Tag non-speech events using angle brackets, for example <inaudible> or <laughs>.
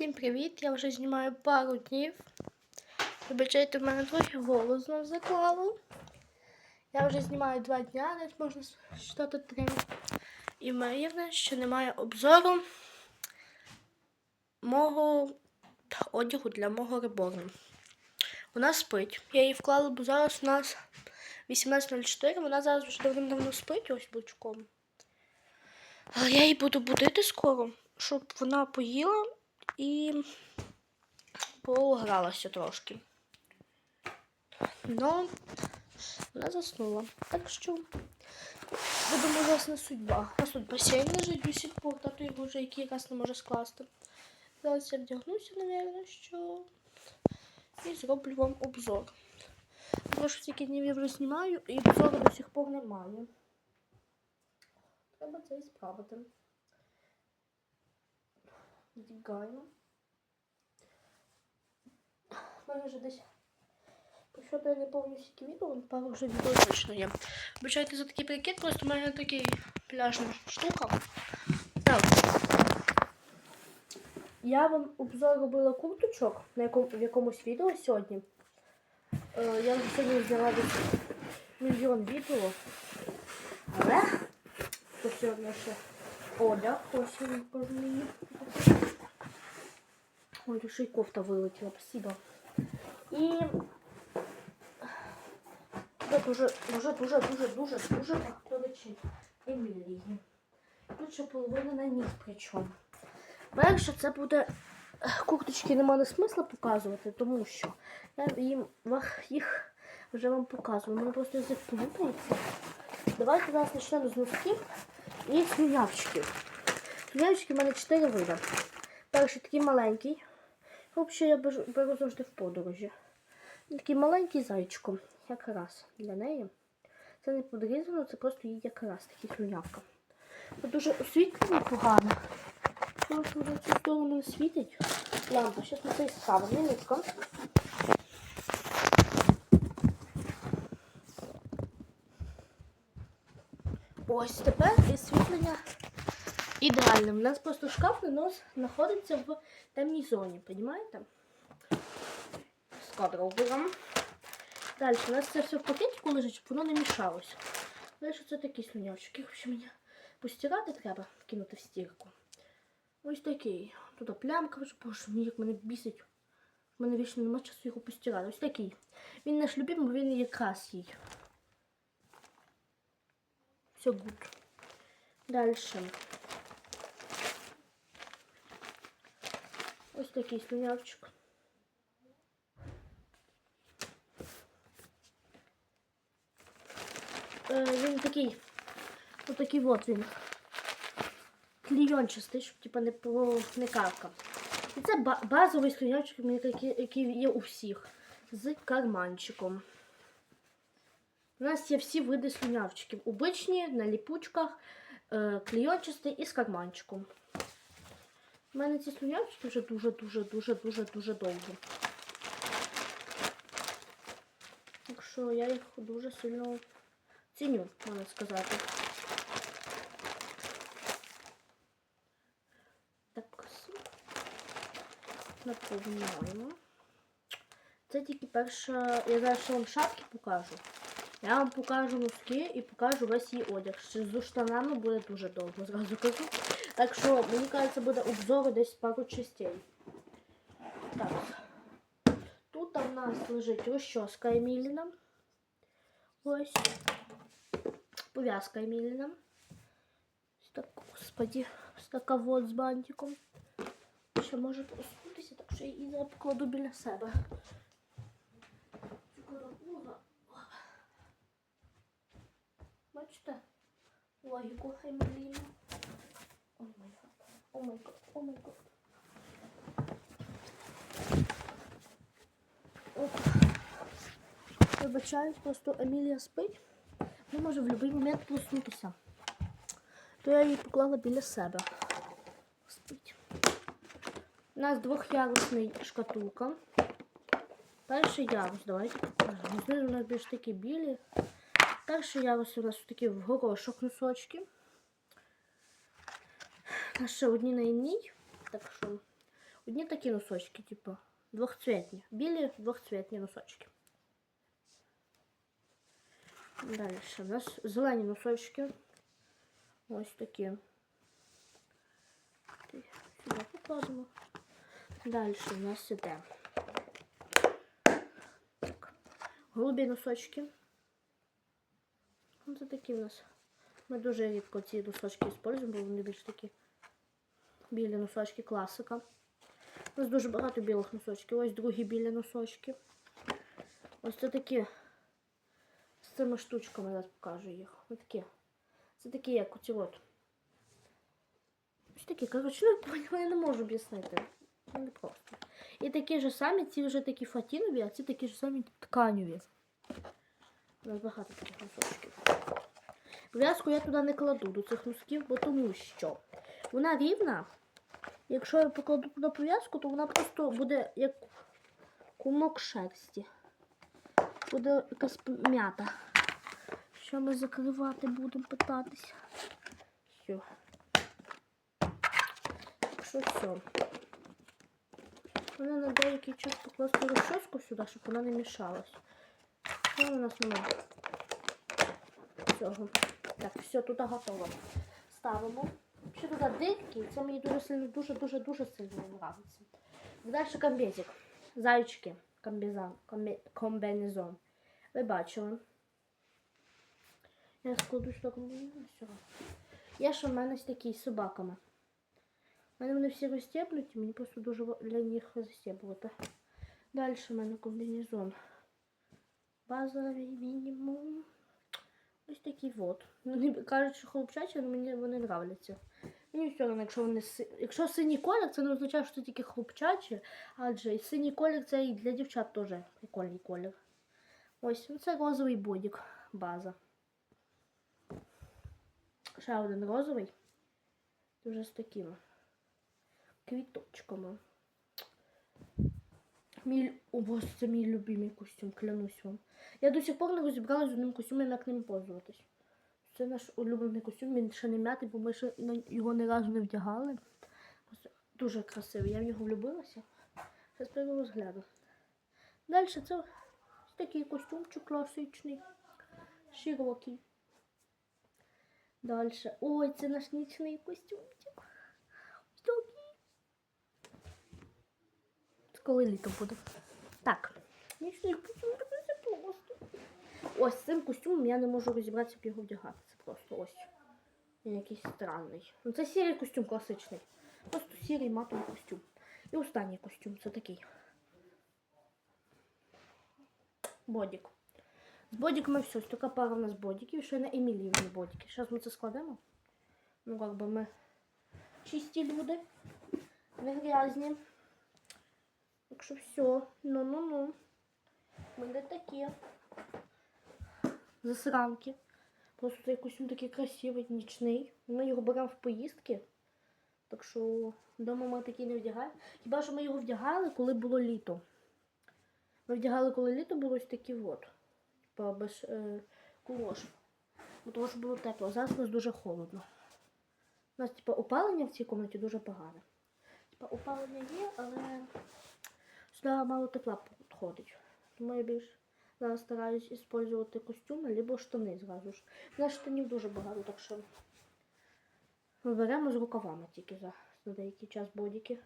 Всім привіт! Я вже знімаю пару днів. Вибачайте, в мене трохи голос знов заклало. Я вже знімаю два дня, десь можна сказати три. І виявилося, що немає обзору мого одягу для мого реборну. Вона спить. Я її вклала, бо зараз у нас 18.04, вона зараз вже давним-давно спить ось бочком. Але я її буду будити скоро, щоб вона поїла і погралася трошки. Ну, вона заснула. Так що, будемо власне судьба. Нас тут басейн лежить до сих пор, тато його вже який раз не може скласти. Зараз я вдягнуся, мабуть, що і зроблю вам обзор. Тому тільки днів я вже знімаю і обзору до сих пор немає. Треба це і справити. Вдягаємо. У мене вже десь що я не пам'ятаю скільки відео, пару вже відео точно є. Вибачайте за такий прикид, просто в мене такий пляжна штука. Так. Я вам обзор робила курточок на якому, в якомусь відео сьогодні. Е, я сьогодні зняла десь мільйон відео. Але то сьогодні ще одяг, ось він мені. Ой, ще й кофта вилетіла, спасибо. І це дуже, дуже, дуже, дуже, дуже, дуже актуалічить Емілії. Тут ще половина на ніс причому. Перше, це буде курточки немає смисла показувати, тому що я їм їх вже вам показую. У мене просто язик плутається. Давайте зараз почнемо з носків і слюнявчиків. Слюнявчики в мене 4 види. Перший такий маленький. Взагалі я беру, беру завжди в подорожі. Такий маленький зайчиком, якраз для неї. Це не подрізано, це просто їй якраз такий слюнявка. Дуже освітлення погано. Цю сторону не світить. Лампа, зараз ми це і ставимо. Минутку. Ось тепер ідеальне. У нас просто шкафний нос знаходиться в темній зоні, розумієте? З кадра уберемо. Далі, у нас це все в пакетику лежить, щоб воно не мішалося. Далі це такі слюнявчики. Їх мені постирати треба, кинути в стірку. Ось такий. Тут плямка, боже, мені як мене бісить. У мене вічно немає часу його постирати. Ось такий. Він наш любимий, бо він якраз їй. Все гуд. Дальше. Ось такий слюнявчик. Е, він такий. Ось такий от він. Клійончастий, щоб типа не кавка. І це базовий слюнявчик, який, який є у всіх. З карманчиком. У нас є всі види слюнявчиків. Обичні, на ліпучках, е, клійончастий і з карманчиком. У мене ці слюнявчики вже дуже-дуже-дуже-дуже-дуже довго. Так що я їх дуже сильно ціню, можна сказати. Так, наповняємо. Це тільки перша. Я зараз вам шапки покажу. Я вам покажу носки і покажу весь її одяг. Ще з штанами буде дуже довго, зразу кажу. Так що, мені кажеться, буде обзор десь пару частей. Так. Тут в нас лежить розчоска Еміліна. Ось. Пов'язка Еміліна. Ось так, господі, ось така вот з бантиком. Ще може проснутися, так що я її зараз покладу біля себе. Бачите? Логіку Еміліна. О май гад. О май гад. О май просто Емілія спить. Вона може в будь-який момент проснутися. То я її поклала біля себе. Спить. У нас двохярусний шкатулка. Перший ярус, давайте покажемо. Знизу у нас більш такі білі. Перший ярус у нас такі в горошок носочки. У нас ще одні на інній. Так що Одні такі носочки, типу, двохцвітні. Білі двохцвітні носочки. Далі у нас зелені носочки. Ось такі. Сюди покладемо. Далі у нас іде. Так. Голубі носочки. Ось такі у нас. Ми дуже рідко ці носочки використовуємо, бо вони більш такі білі носочки, класика. У нас дуже багато білих носочків. Ось другі білі носочки. Ось це такі з цими штучками зараз покажу їх. Ось такі. Це такі, як оці от. Ось такі, коротше, поняла, <laughs> я не можу об'яснити. Ну, Не просто. І такі ж самі, ці вже такі фатінові, а ці такі ж самі тканеві. У нас багато таких носочків. Пов'язку я туди не кладу до цих носків, бо тому що вона рівна. Якщо я покладу туди пов'язку, то вона просто буде як кумок шерсті. Буде якась м'ята. Що ми закривати будемо питатися? Все. Що все. Вона на деякий час покласти розчоску сюди, щоб вона не мішалась. Ну, у нас немає цього. Так, все, тут готово. Ставимо. Ще туди дирки, це мені дуже сильно, дуже-дуже дуже сильно подобається. Далі комбезик. Зайчики. Комбезан, комбе, комбінезон. Ви бачили. Я складу сюди комбінезон. Все. Я ще в мене ось такі з собаками. У мене вони всі розстеплюють, мені просто дуже для них застеплювати. Далі в мене комбінезон. Базовий мінімум. Ось такий вот. Вони кажуть, що хлопчачі, але мені вони нравляться. Мені все одно, якщо вони якщо синій колір, це не означає, що це тільки хлопчачі, адже синій колір це і для дівчат теж прикольний колір. Ось ну, це розовий бодік, база. Ще один розовий. Дуже з такими квіточками. Мій, о, боже, це мій любимий костюм, клянусь вам. Я до сих пор не розібралася з одним костюмом, як ним пользуватись. Це наш улюблений костюм, він ще не м'ятий, бо ми ще його ні разу не вдягали. Дуже красивий, я в нього влюбилася. Зараз перейду розгляду. Далі це такий костюмчик класичний, широкий. Далі. Ой, це наш нічний костюмчик. Ось такий. Це коли літо буде. Так. Ось цим костюмом я не можу розібратися, як його вдягати. Це просто ось. Він якийсь странний. Ну це сірий костюм класичний. Просто сірий матовий костюм. І останній костюм це такий. Бодік. З бодіками все. Така пара у нас бодіків. Ще на Еміліївні бодіки. Зараз ми це складемо. Ну, як би ми чисті люди. Не грязні. Так що все. Ну-ну-ну. Ми не такі. Засранки. Просто цей костюм такий красивий, нічний. Ми його беремо в поїздки. Так що вдома ми такий не вдягаємо. Хіба що ми його вдягали, коли було літо. Ми вдягали, коли літо було ось такі от. Типа без е, кулошів. Бо Тому що було тепло. Зараз у нас дуже холодно. У нас, типа, опалення в цій кімнаті дуже погане. Типа, опалення є, але сюди мало тепла підходить. Тому я більш зараз стараюсь використовувати костюми, або штани зразу ж. У нас штанів дуже багато, так що беремо з рукавами тільки за, за деякий час бодіки.